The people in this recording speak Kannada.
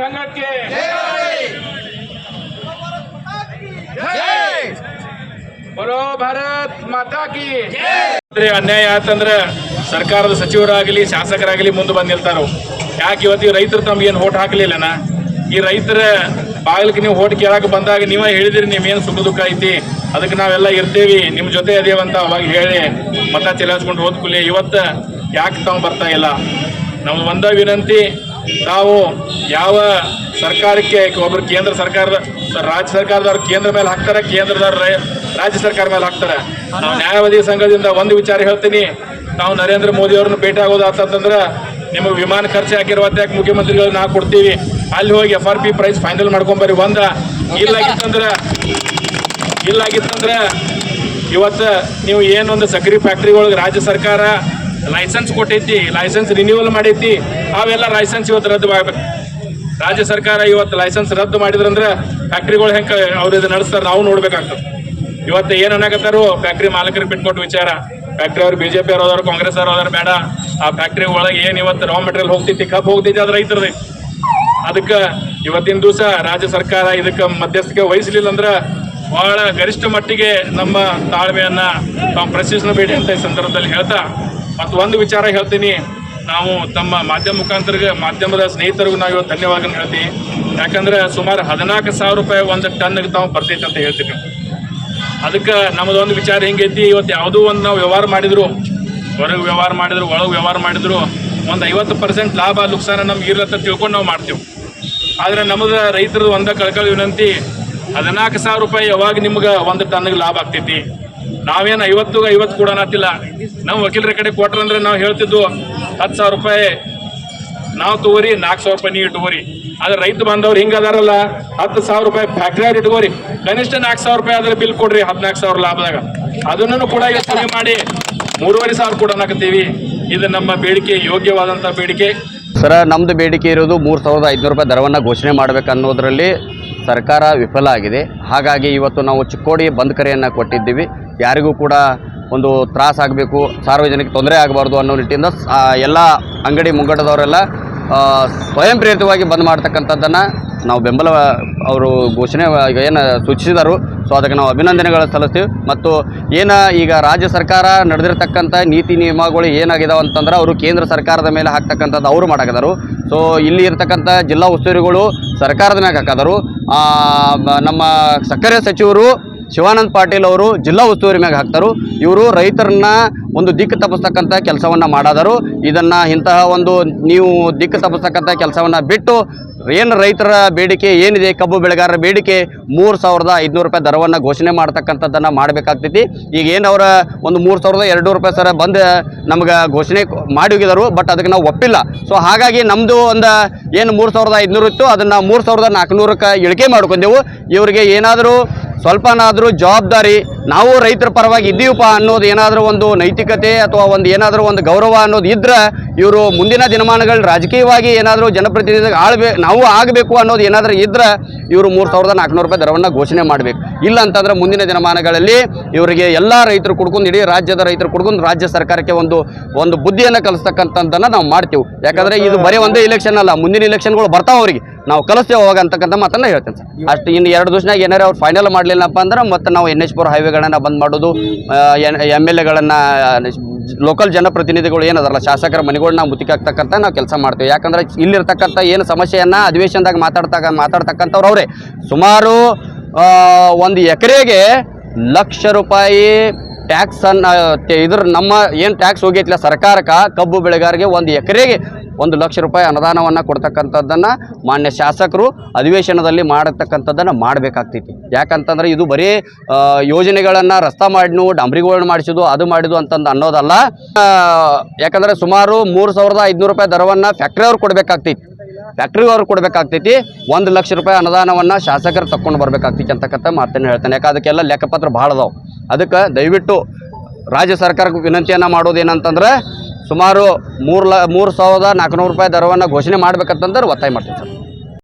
ಸಂಘಕ್ಕೆ ಬರೋ ಭಾರತ್ ಅನ್ಯಾಯ ಆತಂದ್ರೆ ಸರ್ಕಾರದ ಸಚಿವರಾಗಲಿ, ಶಾಸಕರಾಗಲಿ ಮುಂದೆ ಬಂದು ನಿಲ್ತಾರ? ಯಾಕೆ ಇವತ್ತು ರೈತರು ತಮ್ಗೇನು ಓಟ್ ಹಾಕಲಿಲ್ಲನ? ಈ ರೈತರ ಬಾಗಿಲಿಗೆ ನೀವು ಓಟ್ ಕೇಳಕ್ಕೆ ಬಂದಾಗ ನೀವೇ ಹೇಳಿದಿರಿ ನಿಮ್ಗೇನು ಸುಖ ದುಃಖ ಐತಿ? ಅದಕ್ಕೆ ನಾವೆಲ್ಲ ಇರ್ತೀವಿ. ನಿಮ್ಮ ಜೊತೆ ಅದೇವಂತ ಅವಾಗ ಹೇಳಿ ಮತ ಚಲಾಯಿಸ್ಕೊಂಡು ಓದ್ಕೊಳ್ಳಿ ಇವತ್ತು ಯಾಕೆ ತಾವು ಬರ್ತಾ ಇಲ್ಲ? ನಮ್ಮ ಒಂದ ವಿನಂತಿ ತಾವು ಯಾವ ಸರ್ಕಾರಕ್ಕೆ ಒಬ್ಬರು ಕೇಂದ್ರ ಸರ್ಕಾರದ, ರಾಜ್ಯ ಸರ್ಕಾರದವ್ರು ಕೇಂದ್ರ ಮೇಲೆ ಹಾಕ್ತಾರೆ, ಕೇಂದ್ರದವ್ರು ರಾಜ್ಯ ಸರ್ಕಾರ ಮೇಲೆ ಹಾಕ್ತಾರೆ. ನಾವು ನ್ಯಾಯವಾದಿ ಸಂಘದಿಂದ ಒಂದು ವಿಚಾರ ಹೇಳ್ತೀನಿ. ನಾವು ನರೇಂದ್ರ ಮೋದಿ ಅವ್ರನ್ನ ಭೇಟಿ ಆಗೋದು ಆತಂತಂದ್ರೆ ನಿಮಗೆ ವಿಮಾನ ಖರ್ಚು ಯಾಕೆ ಮುಖ್ಯಮಂತ್ರಿಗಳನ್ನ ನಾವು ಕೊಡ್ತೀವಿ? ಅಲ್ಲಿ ಹೋಗಿ F R P price final ಮಾಡ್ಕೊಂಬರಿ ಒಂದ. ಇಲ್ಲಾಗಿತ್ತಂದ್ರೆ ಇಲ್ಲಾಗಿತ್ತಂದ್ರೆ ಇವತ್ತು ನೀವು ಏನೊಂದು ಸಕ್ರಿ ಫ್ಯಾಕ್ಟ್ರಿಗಳಿಗೆ ರಾಜ್ಯ ಸರ್ಕಾರ ಲೈಸೆನ್ಸ್ ಕೊಟ್ಟೈತಿ ಲೈಸೆನ್ಸ್ ರಿನ್ಯೂವಲ್ ಮಾಡೈತಿ ಅವೆಲ್ಲ ಲೈಸೆನ್ಸ್ ಇವತ್ತು ರದ್ದು ಆಗ್ಬೇಕು. ರಾಜ್ಯ ಸರ್ಕಾರ ಇವತ್ತು ಲೈಸೆನ್ಸ್ ರದ್ದು ಮಾಡಿದ್ರಂದ್ರೆ ಫ್ಯಾಕ್ಟ್ರಿಗಳು ಹೆಂಗೆ ಅವ್ರು ಇದು ನಡೆಸ್ತಾರೆ ನಾವು ನೋಡ್ಬೇಕಾಗ್ತದೆ. ಇವತ್ತು ಏನು ಅನ್ನಕತ್ತಾರು ಫ್ಯಾಕ್ಟ್ರಿ ಮಾಲಕರಿಗೆ ಬಿಟ್ಕೊಟ್ಟು ವಿಚಾರ. ಫ್ಯಾಕ್ಟ್ರಿ ಅವ್ರು ಬಿಜೆಪಿ ಅವ್ರು ಹೋದಾರು ಕಾಂಗ್ರೆಸ್ ಅವ್ರು ಹೋದಾರು ಬೇಡ. ಆ ಫ್ಯಾಕ್ಟ್ರಿ ಒಳಗೆ ಏನು ಇವತ್ತು ರಾ ಮೆಟೀರಿಯಲ್ ಹೋಗ್ತೈತಿ, ಕಬ್ಬು ಹೋಗ್ತೈತಿ ಅದು ರೈತರದೇ. ಅದಕ್ಕೆ ಇವತ್ತಿನ ದಿವಸ ರಾಜ್ಯ ಸರ್ಕಾರ ಇದಕ್ಕೆ ಮಧ್ಯಸ್ಥಿಕೆ ವಹಿಸಲಿಲ್ಲ ಅಂದ್ರೆ ಬಹಳ ಗರಿಷ್ಠ ಮಟ್ಟಿಗೆ ನಮ್ಮ ತಾಳ್ಮೆಯನ್ನ ತಾವು ಪ್ರಶ್ನಿಸಬೇಡಿ ಅಂತ ಈ ಸಂದರ್ಭದಲ್ಲಿ ಹೇಳ್ತಾ ಮತ್ತು ಒಂದು ವಿಚಾರ ಹೇಳ್ತೀನಿ. ನಾವು ತಮ್ಮ ಮಾಧ್ಯಮ ಮುಖಾಂತರ ಮಾಧ್ಯಮದ ಸ್ನೇಹಿತರಿಗೂ ನಾವು ಇವತ್ತು ಧನ್ಯವಾದ ಹೇಳ್ತೀವಿ. ಯಾಕಂದ್ರೆ ಸುಮಾರು ಹದಿನಾಲ್ಕು ಸಾವಿರ ರೂಪಾಯಿ ಒಂದು ಟನ್ಗೆ ತಾವು ಬರ್ತೈತೆ ಅಂತ ಹೇಳ್ತೀವಿ ಅದಕ್ಕೆ ನಮ್ಮದೊಂದು ವಿಚಾರ ಹೆಂಗೈತಿ ಇವತ್ತು ಯಾವುದೋ ಒಂದು ನಾವು ವ್ಯವಹಾರ ಮಾಡಿದ್ರು, ಹೊರಗೆ ವ್ಯವಹಾರ ಮಾಡಿದ್ರು, ಒಳಗೆ ವ್ಯವಹಾರ ಮಾಡಿದ್ರು, ಒಂದು ಐವತ್ತು ಪರ್ಸೆಂಟ್ ಲಾಭ, ನುಕ್ಸಾನ ನಮ್ಗೆ ಇರ್ಲತ್ತ ತಿಳ್ಕೊಂಡು ನಾವು ಮಾಡ್ತೀವಿ. ಆದರೆ ನಮ್ಮದು ರೈತರದ್ದು ಒಂದ ಕಳ್ಕಳಿ ವಿನಂತಿ, ಹದಿನಾಲ್ಕು ಸಾವಿರ ರೂಪಾಯಿ ಯಾವಾಗ ನಿಮ್ಗೆ ಒಂದು ಟನ್ಗೆ ಲಾಭ ಆಗ್ತೈತಿ ನಾವೇನು ಐವತ್ತು ಐವತ್ತು ಅನ್ನತ್ತಿಲ್ಲ. ನಾವು ವಕೀಲರ ಕಡೆ ಕೊಟ್ರಂದ್ರೆ ನಾವು ಹೇಳ್ತಿದ್ದು ಹತ್ತು ಸಾವಿರ ರೂಪಾಯಿ ನಾವು ತಗೋರಿ, ನಾಲ್ಕು ಸಾವಿರ ರೂಪಾಯಿ ನೀವು ಇಟ್ಕೋರಿ. ಆದ್ರೆ ರೈತ ಬಂದವ್ರು ಹಿಂಗೆ ಅದಾರಲ್ಲ, ಹತ್ತು ಸಾವಿರ ರೂಪಾಯಿ ಫ್ಯಾಕ್ಟ್ರಿ ಇಟ್ಕೋರಿ. ಕನಿಷ್ಠ ನಾಲ್ಕು ಸಾವಿರ ರೂಪಾಯಿ ಆದ್ರೆ ಬಿಲ್ ಕೊಡ್ರಿ, ಹದಿನಾಲ್ಕು ಸಾವಿರ ಲಾಭದಾಗ. ಅದನ್ನು ಕೂಡ ಈಗ ಕಮ್ಮಿ ಮಾಡಿ ಮೂರುವರೆ ಸಾವಿರ ಕೊಡೋಣಕತ್ತೀವಿ ಇದು ನಮ್ಮ ಬೇಡಿಕೆ ಯೋಗ್ಯವಾದಂಥ ಬೇಡಿಕೆ. ಸರ ನಮ್ಮದು ಬೇಡಿಕೆ ಇರೋದು ಮೂರು ಸಾವಿರದ ಐದುನೂರು ರೂಪಾಯಿ ದರವನ್ನು ಘೋಷಣೆ ಮಾಡಬೇಕನ್ನೋದರಲ್ಲಿ ಸರ್ಕಾರ ವಿಫಲ ಆಗಿದೆ. ಹಾಗಾಗಿ ಇವತ್ತು ನಾವು ಚಿಕ್ಕೋಡಿ ಬಂದ್ ಕರೆಯನ್ನು ಕೊಟ್ಟಿದ್ದೀವಿ. ಯಾರಿಗೂ ಕೂಡ ಒಂದು ತ್ರಾಸ ಆಗಬೇಕು, ಸಾರ್ವಜನಿಕ ತೊಂದರೆ ಆಗಬಾರ್ದು ಅನ್ನೋ ನಿಟ್ಟಿಂದ ಎಲ್ಲ ಅಂಗಡಿ ಮುಂಗಡದವರೆಲ್ಲ ಸ್ವಯಂ ಪ್ರೇರಿತವಾಗಿ ಬಂದ್ ಮಾಡ್ತಕ್ಕಂಥದ್ದನ್ನು ನಾವು ಬೆಂಬಲ ಅವರು ಘೋಷಣೆ ಏನು ಸೂಚಿಸಿದರು. ಸೊ ಅದಕ್ಕೆ ನಾವು ಅಭಿನಂದನೆಗಳು ಸಲ್ಲಿಸ್ತೀವಿ. ಮತ್ತು ಏನು ಈಗ ರಾಜ್ಯ ಸರ್ಕಾರ ನಡೆದಿರ್ತಕ್ಕಂಥ ನೀತಿ ನಿಯಮಗಳು ಏನಾಗಿದಾವೆ ಅಂತಂದ್ರೆ ಅವರು ಕೇಂದ್ರ ಸರ್ಕಾರದ ಮೇಲೆ ಹಾಕ್ತಕ್ಕಂಥದ್ದು ಅವರು ಮಾಡಾಕದರು. ಸೊ ಇಲ್ಲಿ ಇರ್ತಕ್ಕಂಥ ಜಿಲ್ಲಾ ಉಸ್ತುವಾರಿಗಳು ಸರ್ಕಾರದ ಮ್ಯಾಗ ಹಾಕದರು. ನಮ್ಮ ಸಕ್ಕರೆ ಸಚಿವರು ಶಿವಾನಂದ್ ಪಾಟೀಲ್ ಅವರು ಜಿಲ್ಲಾ ಉಸ್ತುವಾರಿ ಮ್ಯಾಗ ಹಾಕ್ತಾರು. ಇವರು ರೈತರನ್ನ ಒಂದು ದಿಕ್ಕು ತಪ್ಪಿಸ್ತಕ್ಕಂಥ ಕೆಲಸವನ್ನು ಮಾಡಾದರು. ಇದನ್ನು ಇಂತಹ ಒಂದು ನೀವು ದಿಕ್ಕು ತಪ್ಪಿಸ್ತಕ್ಕಂಥ ಕೆಲಸವನ್ನು ಬಿಟ್ಟು ಏನು ರೈತರ ಬೇಡಿಕೆ ಏನಿದೆ, ಕಬ್ಬು ಬೆಳೆಗಾರರ ಬೇಡಿಕೆ ಮೂರು ಸಾವಿರದ ಐದುನೂರು ರೂಪಾಯಿ ದರವನ್ನು ಘೋಷಣೆ ಮಾಡ್ತಕ್ಕಂಥದ್ದನ್ನು ಮಾಡಬೇಕಾಗ್ತೈತಿ. ಈಗ ಏನು ಅವರ ಒಂದು ಮೂರು ಸಾವಿರದ ಎರಡು ರೂಪಾಯಿ ಸರ ಬಂದು ನಮ್ಗೆ ಘೋಷಣೆ ಮಾಡಿ ಹೋಗಿದರು, ಬಟ್ ಅದಕ್ಕೆ ನಾವು ಒಪ್ಪಿಲ್ಲ. ಸೊ ಹಾಗಾಗಿ ನಮ್ಮದು ಒಂದು ಏನು ಮೂರು ಸಾವಿರದ ಐದುನೂರು ಇತ್ತು, ಅದನ್ನು ಮೂರು ಸಾವಿರದ ನಾಲ್ಕುನೂರಕ್ಕೆ ಇಳಿಕೆ ಮಾಡ್ಕೊಂಡೆವು. ಇವರಿಗೆ ಏನಾದರೂ ಸ್ವಲ್ಪನಾದರೂ ಜವಾಬ್ದಾರಿ ನಾವು ರೈತರ ಪರವಾಗಿ ಇದ್ದೀವಪ್ಪ ಅನ್ನೋದು ಏನಾದರೂ ಒಂದು ನೈತಿಕತೆ ಅಥವಾ ಒಂದು ಏನಾದರೂ ಒಂದು ಗೌರವ ಅನ್ನೋದು ಇದ್ರೆ ಇವರು ಮುಂದಿನ ದಿನಮಾನಗಳು ರಾಜಕೀಯವಾಗಿ ಏನಾದರೂ ಜನಪ್ರತಿನಿಧಿ ಆಳ್ಬೇ, ನಾವು ಆಗಬೇಕು ಅನ್ನೋದು ಏನಾದರೂ ಇದ್ರೆ ಇವರು ಮೂರು ಸಾವಿರದ ನಾಲ್ಕುನೂರು ರೂಪಾಯಿ ದರವನ್ನು ಘೋಷಣೆ ಮಾಡಬೇಕು. ಇಲ್ಲ ಅಂತಂದ್ರೆ ಮುಂದಿನ ದಿನಮಾನಗಳಲ್ಲಿ ಇವರಿಗೆ ಎಲ್ಲ ರೈತರು ಕುಡ್ಕೊಂಡು ಇಡೀ ರಾಜ್ಯದ ರೈತರು ಕುಡ್ಕೊಂಡು ರಾಜ್ಯ ಸರ್ಕಾರಕ್ಕೆ ಒಂದು ಒಂದು ಬುದ್ಧಿಯನ್ನು ಕಲಿಸ್ತಕ್ಕಂಥದ್ದನ್ನು ನಾವು ಮಾಡ್ತೀವಿ. ಯಾಕಂದರೆ ಇದು ಬರೀ ಒಂದೇ ಇಲೆಕ್ಷನ್ ಅಲ್ಲ, ಮುಂದಿನ ಇಲೆಕ್ಷನ್ಗಳು ಬರ್ತಾವೆ ಅವರಿಗೆ. ನಾವು ಕಲಿಸ್ತೇವೆ ಅವಾಗ ಅಂತಕ್ಕಂಥ ಮಾತನ್ನ ಹೇಳ್ತೇನೆ ಸರ್. ಅಷ್ಟು ಇನ್ನು ಎರಡು ದಿವಸನಾಗ ಏನಾರು ಅವ್ರು ಫೈನಲ್ ಮಾಡಲಿಲ್ಲಪ್ಪ ಅಂದ್ರೆ ಮತ್ತೆ ನಾವು ಎನ್ ಎಚ್ ಫೋರ್ ಬಂದ್ ಮಾಡೋದು ಎಂ ಎಲ್ ಎಗಳನ್ನು ಲೋಕಲ್ ಜನಪ್ರತಿನಿಧಿಗಳು ಏನದಾರಲ್ಲ, ಶಾಸಕರ ಮನೆಗಳನ್ನ ನಾವು ಹಾಕ್ತಕ್ಕಂಥ ನಾವು ಕೆಲಸ ಮಾಡ್ತೀವಿ. ಯಾಕಂದ್ರೆ ಇಲ್ಲಿರ್ತಕ್ಕಂಥ ಏನು ಸಮಸ್ಯೆಯನ್ನು ಅಧಿವೇಶನದಾಗ ಮಾತಾಡ್ತಕ್ಕ ಮಾತಾಡ್ತಕ್ಕಂಥವ್ರು ಅವರೇ. ಸುಮಾರು ಒಂದು ಎಕರೆಗೆ ಲಕ್ಷ ರೂಪಾಯಿ ಟ್ಯಾಕ್ಸ್ ಅನ್ನ ಇದ್ರ ನಮ್ಮ ಏನು ಟ್ಯಾಕ್ಸ್ ಹೋಗೈತಿಲ್ಲ ಸರ್ಕಾರಕ್ಕೆ, ಕಬ್ಬು ಬೆಳೆಗಾರಿಗೆ ಒಂದು ಎಕರೆಗೆ ಒಂದು ಲಕ್ಷ ರೂಪಾಯಿ ಅನುದಾನವನ್ನು ಕೊಡ್ತಕ್ಕಂಥದ್ದನ್ನು ಮಾನ್ಯ ಶಾಸಕರು ಅಧಿವೇಶನದಲ್ಲಿ ಮಾಡತಕ್ಕಂಥದ್ದನ್ನು ಮಾಡಬೇಕಾಗ್ತೈತಿ. ಯಾಕಂತಂದ್ರೆ ಇದು ಬರೀ ಯೋಜನೆಗಳನ್ನು ರಸ್ತಾ ಮಾಡಿನು ಡಾಂಬ್ರಿಗಳನ್ನ ಮಾಡಿಸಿದ್ದು ಅದು ಮಾಡಿದು ಅಂತಂದು ಅನ್ನೋದಲ್ಲ. ಯಾಕಂದರೆ ಸುಮಾರು ಮೂರು ಸಾವಿರದ ಐದುನೂರು ರೂಪಾಯಿ ದರವನ್ನು ಫ್ಯಾಕ್ಟ್ರಿ ಅವ್ರು ಕೊಡಬೇಕಾಗ್ತೈತಿ. ಫ್ಯಾಕ್ಟ್ರಿ ಅವ್ರು ಕೊಡಬೇಕಾಗ್ತೈತಿ. ಒಂದು ಲಕ್ಷ ರೂಪಾಯಿ ಅನುದಾನವನ್ನು ಶಾಸಕರು ತಕ್ಕೊಂಡು ಬರಬೇಕಾಗ್ತೈತಿ ಅಂತಕ್ಕಂಥ ಮಾತನ್ನು ಹೇಳ್ತಾನೆ. ಯಾಕೆ ಅದಕ್ಕೆಲ್ಲ ಲೆಕ್ಕಪತ್ರ ಭಾಳ ಅದಾವೆ. ಅದಕ್ಕೆ ದಯವಿಟ್ಟು ರಾಜ್ಯ ಸರ್ಕಾರಕ್ಕೆ ವಿನಂತಿಯನ್ನು ಮಾಡೋದೇನಂತಂದ್ರೆ ಸುಮಾರು ಮೂರು ಲ ಮೂರು ಸಾವಿರದ ನಾಲ್ಕುನೂರು ರೂಪಾಯಿ ದರವನ್ನು ಘೋಷಣೆ ಮಾಡ್ಬೇಕಂತಂದ್ರೆ ಒತ್ತಾಯ ಮಾಡ್ತೀನಿ ಸರ್.